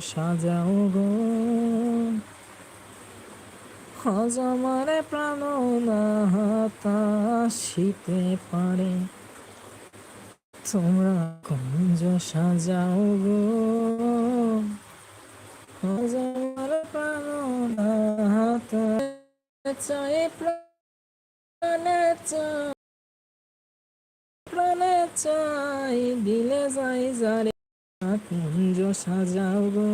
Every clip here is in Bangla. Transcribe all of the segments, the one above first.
সাজাও গো। আজ আমার প্রাণ না শীতে পারে। তোমরা কুঞ্জ সাজাও গো। আজ আমার প্রাণ না চাই প্রাণে চাই। প্রাণে চাই, দিলে যাই যারে। কুঞ্জ সাজাও গো।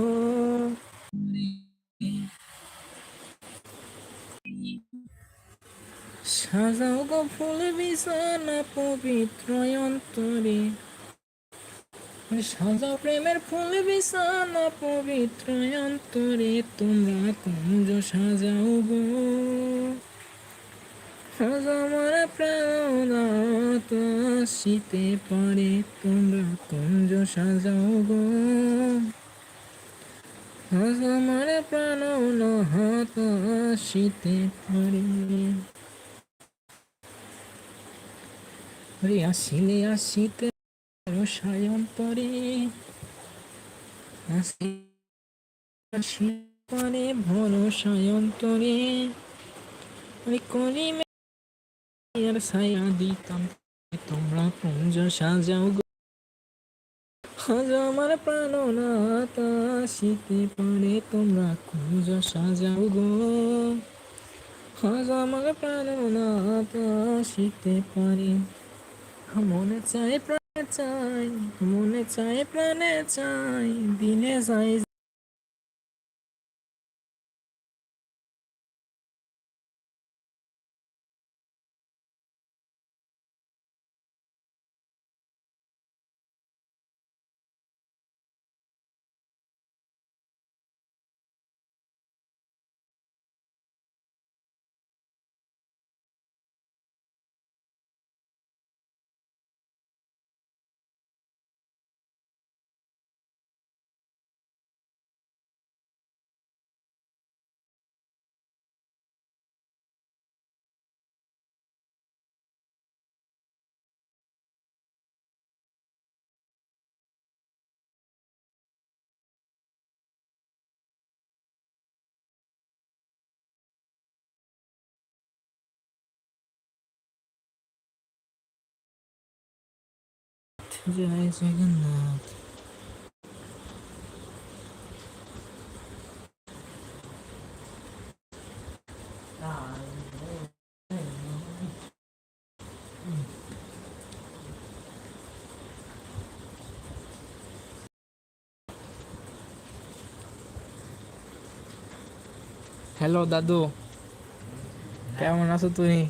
সাজাও গো ফুল বিছানা পবিত্র অন্তরে। সাজাও প্রেমের ফুল বিছানা পবিত্র অন্তরে। তোমরা কুঞ্জ সাজাও গো। আমার প্রাণ শীতে পারে তোমরা কুঞ্জ সাজাও গো। প্রাণ পারে ওরে আসিলে আসিতে আসি পরে ভরসায়ন্তরে ওই করিমে আর ছায়া দিতাম, তোমরা পুঞ্জ সাজাও গো। আজ আমার প্রাণ নাথ আসিতে পারে তোমরা কুঞ্জ সাজাও গো। আজ আমার প্রাণ নাথ আসিতে পারে। মনে চাই প্রাণে চাই মনে চাই প্রাণে চাই দিনে যাই জয় জগন্নাথ হ্যালো দাদু কেমন আছো তুমি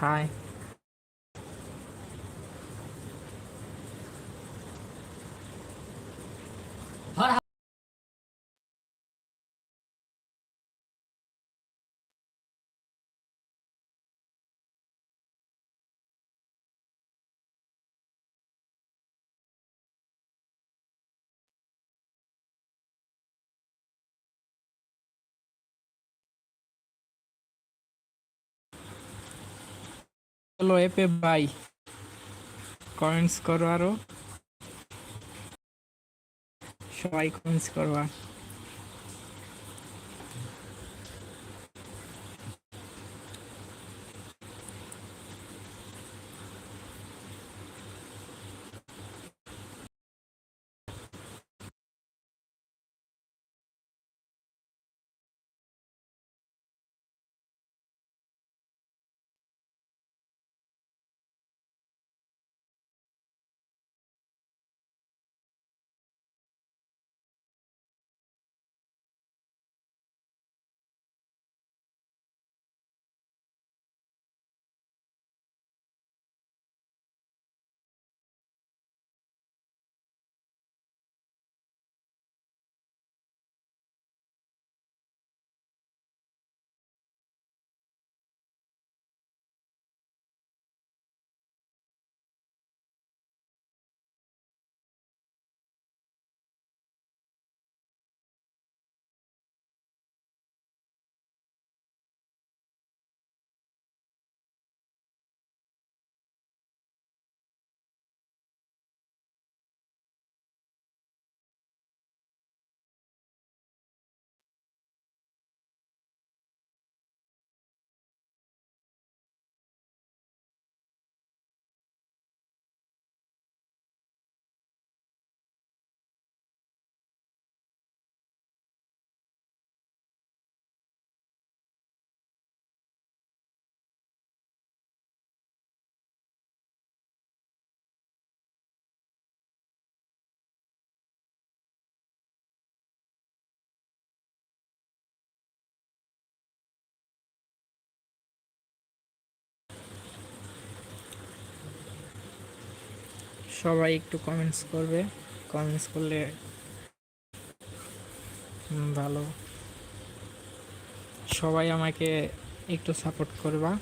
Hi. চলো এপে বাই কমেন্টস করো আরও সবাই কমেন্টস করবা সবাই একটু কমেন্টস করবে। কমেন্টস করলে ভালো। সবাই আমাকে একটু সাপোর্ট করবা।